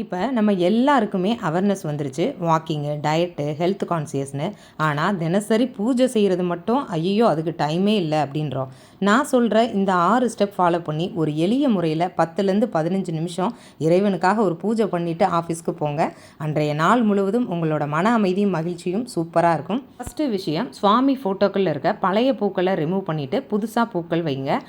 இப்போ நம்ம எல்லாருக்குமே அவேர்னஸ் வந்துருச்சு. வாக்கிங்கு டயட்டு ஹெல்த் கான்சியஸ்னு ஆனால் தினசரி பூஜை செய்கிறது மட்டும் ஐயோ அதுக்கு டைமே இல்லை அப்படின்றோம். நான் சொல்கிற இந்த ஆறு ஸ்டெப் ஃபாலோ பண்ணி ஒரு எளிய முறையில் பத்துலேருந்து பதினஞ்சு நிமிஷம் இறைவனுக்காக ஒரு பூஜை பண்ணிவிட்டு ஆஃபீஸ்க்கு போங்க. அன்றைய நாள் முழுவதும் உங்களோட மன அமைதியும் மகிழ்ச்சியும் சூப்பராக இருக்கும். ஃபஸ்ட்டு விஷயம் சுவாமி ஃபோட்டோக்களில் இருக்க பழைய பூக்களை ரிமூவ் பண்ணிவிட்டு புதுசாக பூக்கள் வைங்க.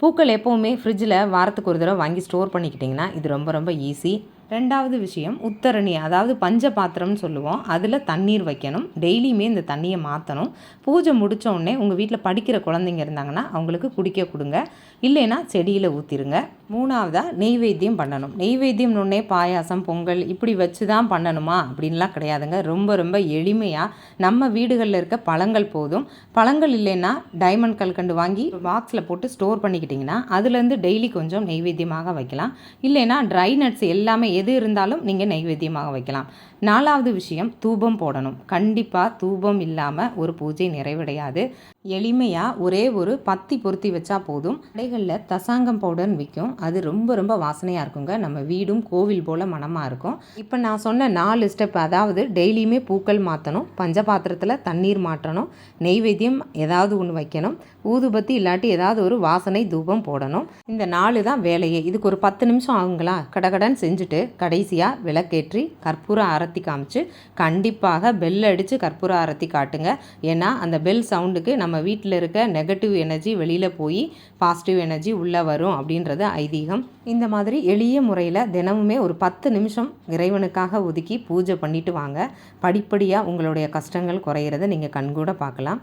பூக்கள் எப்போவுமே ஃப்ரிட்ஜில் வாரத்துக்கு ஒரு தடவை வாங்கி ஸ்டோர் பண்ணிக்கிட்டிங்கன்னா இது ரொம்ப ரொம்ப ஈஸி ரெண்டாவது விஷயம் உத்தரணி அதாவது பஞ்ச பாத்திரம்னு சொல்லுவோம். அதில் தண்ணீர் வைக்கணும். டெய்லியுமே இந்த தண்ணியை மாற்றணும் பூஜை முடிச்ச உடனே உங்கள் வீட்டில் படிக்கிற குழந்தைங்க இருந்தாங்கன்னா அவங்களுக்கு குடிக்க கொடுங்க. இல்லைன்னா செடியில் ஊற்றிருங்க மூணாவதாக நெய்வேத்தியம் பண்ணணும். நெய்வேத்தியம் ஒன்றே பாயாசம் பொங்கல் இப்படி வச்சு தான் பண்ணணுமா? அப்படின்லாம் கிடையாதுங்க. ரொம்ப ரொம்ப எளிமையாக நம்ம வீடுகளில் இருக்க பழங்கள் போதும். பழங்கள் இல்லைன்னா டைமண்ட் கல்கண்டு வாங்கி பாக்ஸில் போட்டு ஸ்டோர் பண்ணிக்கிட்டிங்கன்னா அதுலேருந்து டெய்லி கொஞ்சம் நெய்வேத்தியமாக வைக்கலாம். இல்லைன்னா ட்ரை நட்ஸ் எல்லாமே எது இருந்தாலும் நீங்கள் நைவேத்தியமாக வைக்கலாம். நாலாவது விஷயம் தூபம் போடணும். கண்டிப்பாக தூபம் இல்லாமல் ஒரு பூஜை நிறைவடையாது. எளிமையாக ஒரே ஒரு பத்தி பொருத்தி வச்சா போதும். கடைகளில் தசாங்கம் பவுடர்னு விற்கும் அது ரொம்ப ரொம்ப வாசனையாக இருக்குங்க. நம்ம வீடும் கோவில் போல் மனமாக இருக்கும். இப்போ நான் சொன்ன நாலு ஸ்டெப் அதாவது டெய்லியுமே பூக்கள் மாற்றணும் பஞ்ச பாத்திரத்தில் தண்ணீர் மாற்றணும். நெய்வேத்தியம் ஏதாவது ஒன்று வைக்கணும். ஊதுபத்தி இல்லாட்டி ஏதாவது ஒரு வாசனை தூபம் போடணும். இந்த நாலு தான் வேலையே. இதுக்கு ஒரு பத்து நிமிஷம் ஆகுங்களா? கடகடன் செஞ்சுட்டு கடைசியாக விளக்கேற்றி கற்பூர ஆரத்தி காமிச்சு கண்டிப்பாக பெல் அடித்து கற்பூர ஆரத்தி காட்டுங்க. ஏன்னா அந்த பெல் சவுண்டுக்கு நம்ம வீட்டில் இருக்க நெகட்டிவ் எனர்ஜி வெளியில் போய் பாசிட்டிவ் எனர்ஜி உள்ளே வரும் அப்படின்றது ஐதீகம். இந்த மாதிரி எளிய முறையில் தினமுமே ஒரு பத்து நிமிஷம் இறைவனுக்காக ஒதுக்கி பூஜை பண்ணிட்டு வாங்க. படிப்படியாக உங்களுடைய கஷ்டங்கள் குறையிறத நீங்கள் கண்கூட பார்க்கலாம்.